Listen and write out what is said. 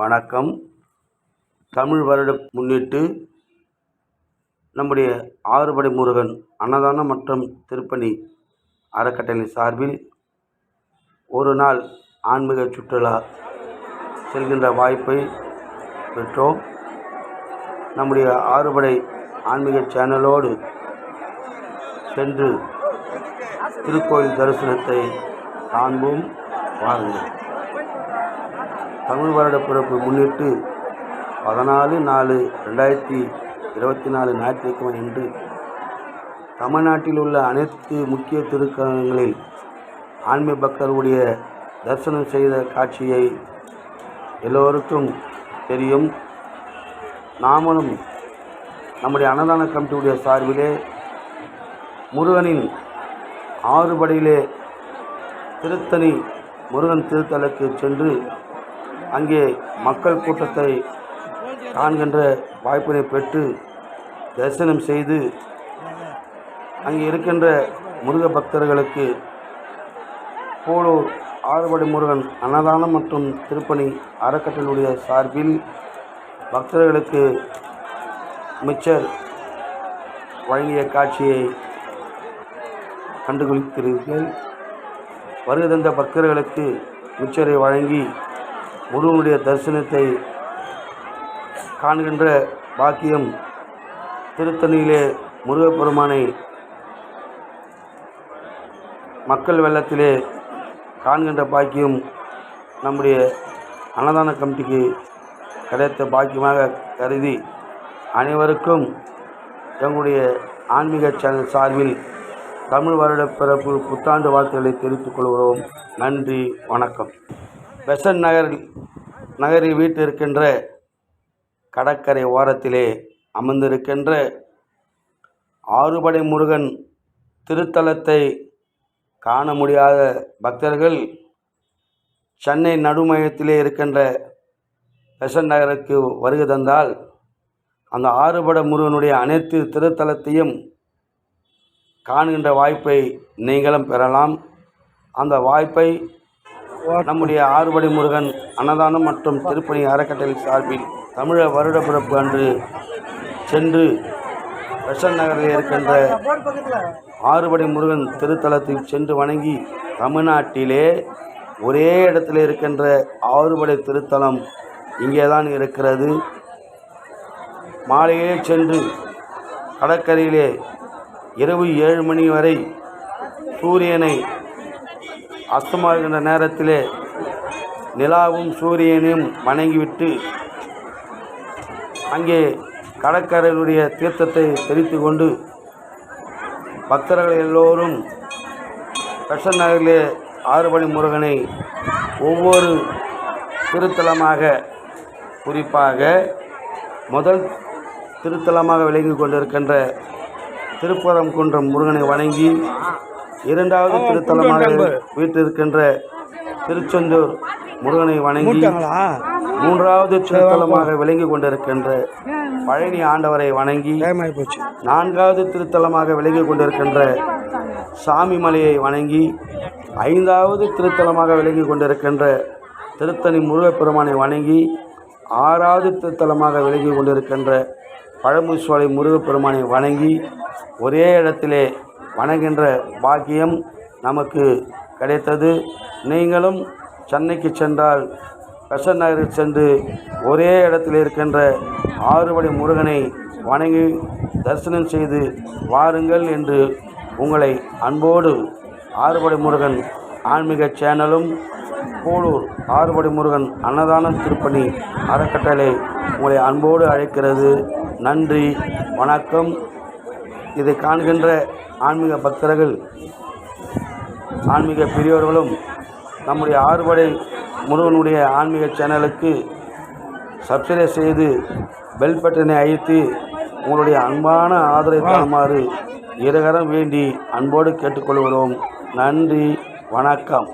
வணக்கம். தமிழ் வருடம் முன்னிட்டு நம்முடைய ஆறுபடை முருகன் அன்னதானம் மற்றும் திருப்பணி அறக்கட்டளை சார்பில் ஒரு நாள் ஆன்மீக சுற்றுலா செல்கின்ற வாய்ப்பை பெற்றோம். நம்முடைய ஆறுபடை ஆன்மீக சேனலோடு சென்று திருக்கோயில் தரிசனத்தை காண்போம். வாருங்கள். தமிழ் வருட பிறப்பு முன்னிட்டு பதினாலு நாலு ரெண்டாயிரத்தி இருபத்தி நாலு ஞாயிற்றுக்கிழமை அன்று தமிழ்நாட்டில் உள்ள அனைத்து முக்கிய திருக்கரங்களில் ஆன்மீக பக்தர்களுடைய தரிசனம் செய்த காட்சியை எல்லோருக்கும் தெரியும். நாமளும் நம்முடைய அன்னதான கமிட்டியுடைய சார்பிலே முருகனின் ஆறுபடையிலே திருத்தணி முருகன் திருத்தலுக்கு சென்று அங்கே மக்கள் கூட்டத்தை காண்கின்ற வாய்ப்பினை பெற்று தரிசனம் செய்து அங்கே இருக்கின்ற முருக பக்தர்களுக்கு போலூர் ஆறுபடை முருகன் அன்னதானம் மற்றும் திருப்பணி அறக்கட்டளையுடைய சார்பில் பக்தர்களுக்கு மிச்சர் வழங்கிய காட்சியை கண்டுகளித்தீர்கள் வருகை தந்த பக்தர்களுக்கு மிச்சரை வழங்கி முருகனுடைய தரிசனத்தை காண்கின்ற பாக்கியம் திருத்தணியிலே முருகப்பெருமானை மக்கள் வெள்ளத்திலே காண்கின்ற பாக்கியம் நம்முடைய அன்னதான கமிட்டிக்கு கிடைத்த பாக்கியமாக கருதி அனைவருக்கும் எங்களுடைய ஆன்மீக சேனல் சார்பில் தமிழ் வருட பிறப்பு புத்தாண்டு வாழ்த்துக்களை தெரிவித்துக் கொள்கிறோம். நன்றி வணக்கம். பெசன் நகரில் நகரில் வீட்டிருக்கின்ற கடற்கரை ஓரத்திலே அமர்ந்திருக்கின்ற ஆறுபடை முருகன் திருத்தலத்தை காண முடியாத பக்தர்கள் சென்னை நடுமையத்திலே இருக்கின்ற பெசன் நகருக்கு வருகை தந்தால் அந்த ஆறுபட முருகனுடைய அனைத்து திருத்தலத்தையும் காணுகின்ற வாய்ப்பை நீங்களும் பெறலாம். அந்த வாய்ப்பை நம்முடைய ஆறுபடை முருகன் அன்னதானம் மற்றும் திருப்பணி அறக்கட்டளை சார்பில் தமிழ வருட பிறப்பு அன்று சென்று பெசன் நகரில் இருக்கின்ற ஆறுபடை முருகன் திருத்தலத்தில் சென்று வணங்கி தமிழ்நாட்டிலே ஒரே இடத்தில் இருக்கின்ற ஆறுபடை திருத்தலம் இங்கே தான் இருக்கிறது. மாலையே சென்று கடற்கரையிலே இரவு ஏழு மணி வரை சூரியனை அஸ்தமாகின்ற நேரத்திலே நிலாவும் சூரியனையும் வணங்கிவிட்டு அங்கே கடற்கரையினுடைய தீர்த்தத்தை தெரித்து கொண்டு பக்தர்கள் எல்லோரும் பெசன் நகரிலே ஆறுபணி முருகனை ஒவ்வொரு திருத்தலமாக குறிப்பாக முதல் திருத்தலமாக விளங்கி கொண்டிருக்கின்ற திருப்புறம் குன்றம் முருகனை வணங்கி இரண்டாவது திருத்தலமாக வீட்டிருக்கின்ற திருச்செந்தூர் முருகனை வணங்கி மூன்றாவது திருத்தலமாக விளங்கி கொண்டிருக்கின்ற பழனி ஆண்டவரை வணங்கி நான்காவது திருத்தலமாக விளங்கி கொண்டிருக்கின்ற சாமிமலையை வணங்கி ஐந்தாவது திருத்தலமாக விளங்கி கொண்டிருக்கின்ற திருத்தணி முருகப்பெருமானை வணங்கி ஆறாவது திருத்தலமாக விளங்கி கொண்டிருக்கின்ற பழமுசோலை முருகப்பெருமானை வணங்கி ஒரே இடத்திலே வணங்குகின்ற பாக்கியம் நமக்கு கிடைத்தது. நீங்களும் சென்னைக்கு சென்றால் பெசன் நகரில் சென்று ஒரே இடத்தில் இருக்கின்ற ஆறுபடி முருகனை வணங்கி தரிசனம் செய்து வாருங்கள் என்று உங்களை அன்போடு ஆறுபடை முருகன் ஆன்மீக சேனலும் கூலூர் ஆறுபடை முருகன் அன்னதானம் திருப்பணி அறக்கட்டளை உங்களை அன்போடு அழைக்கிறது. நன்றி வணக்கம். இதை காண்கின்ற ஆன்மீக பக்தர்கள் ஆன்மீக பெரியோர்களும் நம்முடைய ஆறுபடை முருகனுடைய ஆன்மீக சேனலுக்கு சப்ஸ்கிரைப் செய்து பெல் பட்டனை அழுத்தி உங்களுடைய அன்பான ஆதரவை தருமாறு இருகரம் வேண்டி அன்போடு கேட்டுக்கொள்கிறோம். நன்றி வணக்கம்.